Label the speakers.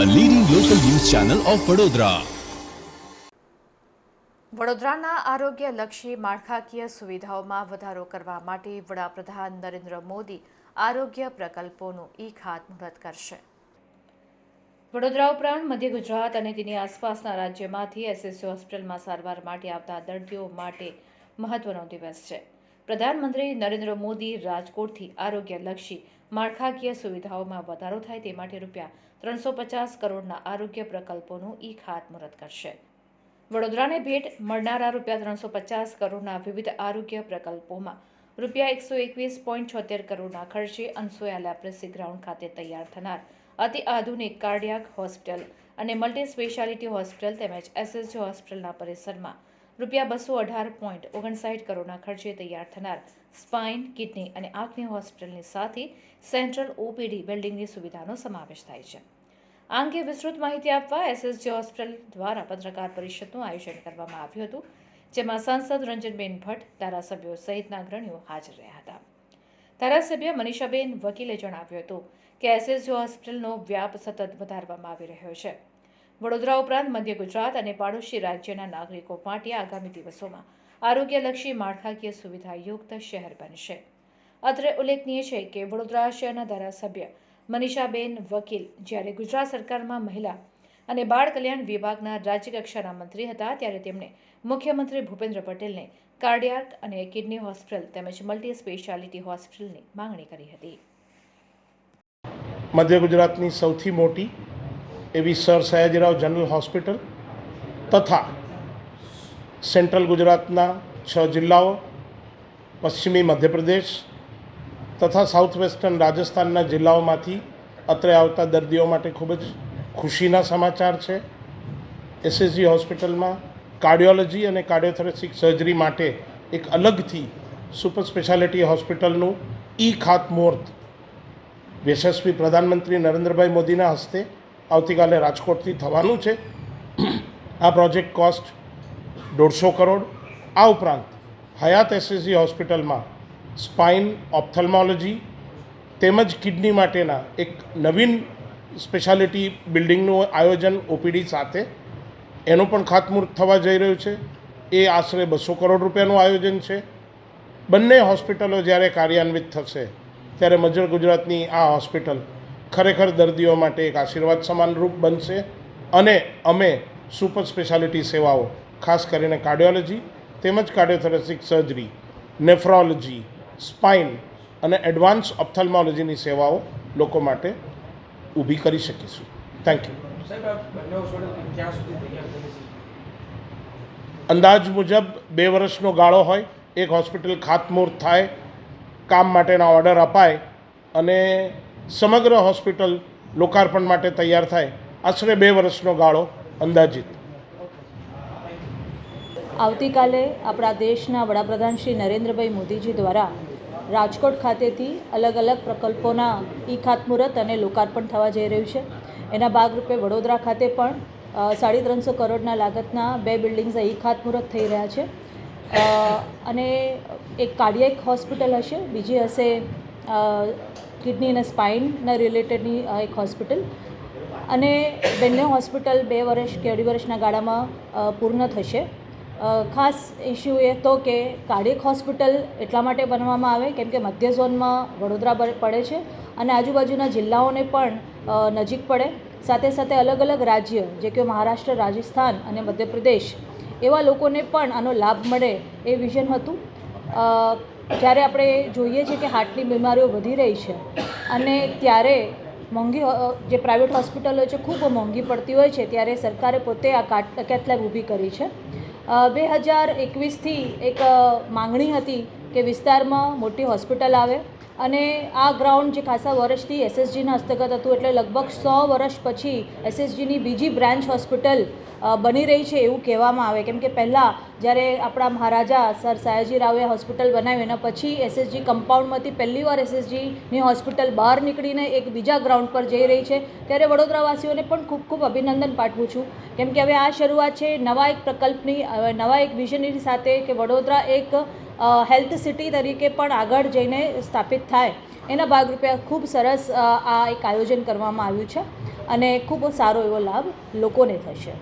Speaker 1: Channel of Vadodara
Speaker 2: વડોદરાના આરોગ્યલક્ષી માળખાકીય સુવિધાઓમાં વધારો કરવા માટે વડાપ્રધાન નરેન્દ્ર મોદી આરોગ્ય પ્રકલ્પોનું ઈ ખાતમુહૂર્ત કરશે. વડોદરા ઉપરાંત મધ્ય ગુજરાત અને તેની આસપાસના રાજ્યમાંથી એસએસસી હોસ્પિટલમાં સારવાર માટે આવતા દર્દીઓ માટે મહત્વનો દિવસ છે. પ્રધાનમંત્રી નરેન્દ્ર મોદી રાજકોટથી આરોગ્યલક્ષી માળખાકીય સુવિધાઓમાં વધારો થાય તે માટે રૂપિયા ત્રણસો પચાસ કરોડના આરોગ્ય પ્રકલ્પોનું ઈ ખાતમુહૂર્ત કરશે. વડોદરાને ભેટ મળનારા રૂપિયા ત્રણસો પચાસ કરોડના વિવિધ આરોગ્ય પ્રકલ્પોમાં રૂપિયા એકસો એકવીસ પોઈન્ટ છોતેર કરોડના ખર્ચે અનસોયા લેપ્રેસી ગ્રાઉન્ડ ખાતે તૈયાર થનાર અતિ આધુનિક કાર્ડિયાક હોસ્પિટલ અને મલ્ટી સ્પેશિયાલિટી હોસ્પિટલ તેમજ એસએસજી હોસ્પિટલના પરિસરમાં રૂપિયા બસો અઢાર પોઈન્ટ ઓગણસાઠ કરોડના ખર્ચે તૈયાર થનાર સ્પાઇન, કિડની અને આંખની હોસ્પિટલની સાથે સેન્ટ્રલ ઓપીડી બિલ્ડિંગની સુવિધાનો સમાવેશ થાય છે. આ અંગે વિસ્તૃત માહિતી આપવા એસએસજી હોસ્પિટલ દ્વારા પત્રકાર પરિષદનું આયોજન કરવામાં આવ્યું હતું, જેમાં સાંસદ રંજનબેન ભટ્ટ, ધારાસભ્યો સહિતના અગ્રણીઓ હાજર રહ્યા હતા. ધારાસભ્ય મનીષાબેન વકીલે જણાવ્યું હતું કે એસએસજી હોસ્પિટલનો વ્યાપ સતત વધારવામાં આવી રહ્યો છે. વડોદરા ઉપરાંત મધ્ય ગુજરાત અને પાડોશી રાજ્યના નાગરિકો માટે આગામી દિવસોમાં આરોગ્યલક્ષી માળખાકીય સુવિધાયુક્ત શહેર બનશે. અત્રે ઉલ્લેખનીય છે કે વડોદરા શહેરના ધારાસભ્ય મનીષાબેન વકીલ જ્યારે ગુજરાત સરકારમાં મહિલા અને બાળ કલ્યાણ વિભાગના રાજ્યકક્ષાના મંત્રી હતા ત્યારે તેમણે મુખ્યમંત્રી ભૂપેન્દ્ર પટેલને કાર્ડિયાક અને કિડની હોસ્પિટલ તેમજ મલ્ટી સ્પેશિયાલિટી હોસ્પિટલની માંગણી કરી હતી.
Speaker 3: મધ્ય ગુજરાતની સૌથી મોટી એવી સર સયાજીરાવ જનરલ હોસ્પિટલ તથા સેન્ટ્રલ ગુજરાતના છ જિલ્લાઓ, પશ્ચિમી મધ્યપ્રદેશ તથા સાઉથ વેસ્ટર્ન રાજસ્થાનના જિલ્લાઓમાંથી અત્રે આવતા દર્દીઓ માટે ખૂબ જ ખુશીના સમાચાર છે. એસએસજી હોસ્પિટલમાં કાર્ડિયોલોજી અને કાર્ડિયોથોરેસિક સર્જરી માટે એક અલગથી સુપર સ્પેશિયાલિટી હોસ્પિટલનું ઈ ખાતમુહૂર્ત. યશસ્વી પ્રધાનમંત્રી નરેન્દ્રભાઈ મોદીના હસ્તે આવતીકાલે રાજકોટથી થવાનું છે. આ પ્રોજેક્ટ કોસ્ટ દોઢસો કરોડ. આ ઉપરાંત હયાત એસએસજી હોસ્પિટલમાં સ્પાઇન ઓપ્થલ્મોલોજી તેમજ કિડની માટેના એક નવીન સ્પેશિયાલિટી બિલ્ડિંગનું આયોજન ઓપીડી સાથે એનું પણ ખાતમુહૂર્ત થવા જઈ રહ્યું છે. એ આશરે બસો કરોડ રૂપિયાનું આયોજન છે. બંને હોસ્પિટલો જ્યારે કાર્યાન્વિત થશે, ત્યારે મધ્ય ગુજરાતની આ હોસ્પિટલ ખરેખર દર્દીઓ માટે એક આશીર્વાદ સમાનરૂપ બનશે અને અમે સુપર સ્પેશિયાલિટી સેવાઓ ખાસ કરીને કાર્ડિયોલોજી તેમજ કાર્ડિયોથોરેસિક સર્જરી નેફ્રોલોજી સ્પાઇન અને એડવાન્સ ઓપ્થલ્મોલોજીની સેવાઓ લોકો માટે ઊભી કરી શકીશું. થેન્ક યુ અંદાજ મુજબ બે વર્ષનો ગાળો હોય એક હોસ્પિટલ ખાતમુહૂર્ત થાય કામ માટેના ઓર્ડર અપાય અને સમગ્ર હોસ્પિટલ લોકાર્પણ માટે તૈયાર થાય. આશરે બે વર્ષનો ગાળો અંદાજિત.
Speaker 4: આવતીકાલે આપણા દેશના વડાપ્રધાન શ્રી નરેન્દ્રભાઈ મોદીજી દ્વારા રાજકોટ ખાતેથી અલગ અલગ પ્રકલ્પોના ઈ ખાતમુહૂર્ત અને લોકાર્પણ થવા જઈ રહ્યું છે. એના ભાગરૂપે વડોદરા ખાતે પણ સાડી ત્રણસો કરોડના લાગતના બે બિલ્ડિંગ્સ ઈ ખાતમુહૂર્ત થઈ રહ્યા છે. અને એક કાર્ડિયક હોસ્પિટલ હશે, બીજી હશે કિડની અને સ્પાઇનના રિલેટેડની એક હોસ્પિટલ અને બંને હોસ્પિટલ બે વર્ષ કે અઢી વર્ષના ગાળામાં પૂર્ણ થશે. ખાસ ઇસ્યુ એ હતો કે કાર્ડિયક હોસ્પિટલ એટલા માટે બનવામાં આવે કેમ કે મધ્ય ઝોનમાં વડોદરા પડે છે અને આજુબાજુના જિલ્લાઓને પણ નજીક પડે. સાથે સાથે અલગ અલગ રાજ્ય, જે કે મહારાષ્ટ્ર, રાજસ્થાન અને મધ્યપ્રદેશ, એવા લોકોને પણ આનો લાભ મળે એ વિઝન હતું. જ્યારે આપણે જોઈએ છીએ કે હાર્ટની બીમારીઓ વધી રહી છે અને ત્યારે મોંઘી જે પ્રાઇવેટ હોસ્પિટલો છે ખૂબ મોંઘી પડતી હોય છે, ત્યારે સરકારે પોતે આ કાટ કેથલેબ ઊભી કરી છે. બે હજાર એકવીસથી એક માંગણી હતી કે વિસ્તારમાં મોટી હોસ્પિટલ આવે. અને આ ગ્રાઉન્ડ જે ખાસા વર્ષથી એસએસજીના હસ્તગત હતું, એટલે લગભગ સો વર્ષ પછી એસએસજીની બીજી બ્રાન્ચ હોસ્પિટલ બની રહી છે એવું કહેવામાં આવે. કેમ કે પહેલાં જ્યારે આપણા મહારાજા સર સયાજી રાવે હોસ્પિટલ બનાવી એના પછી એસએસજી કમ્પાઉન્ડમાંથી પહેલી વાર એસએસજીની હોસ્પિટલ બહાર નીકળીને એક બીજા ગ્રાઉન્ડ પર જઈ રહી છે. ત્યારે વડોદરાવાસીઓને પણ ખૂબ ખૂબ અભિનંદન પાઠવું છું. કેમ કે હવે આ શરૂઆત છે નવા એક પ્રકલ્પની નવા એક વિઝનરી સાથે કે વડોદરા એક હેલ્થ સિટી તરીકે પણ આગળ જઈને સ્થાપિત થાય. એના ભાગરૂપે ખૂબ સરસ આ એક આયોજન કરવામાં આવ્યું છે અને ખૂબ સારો એવો લાભ લોકોને થશે.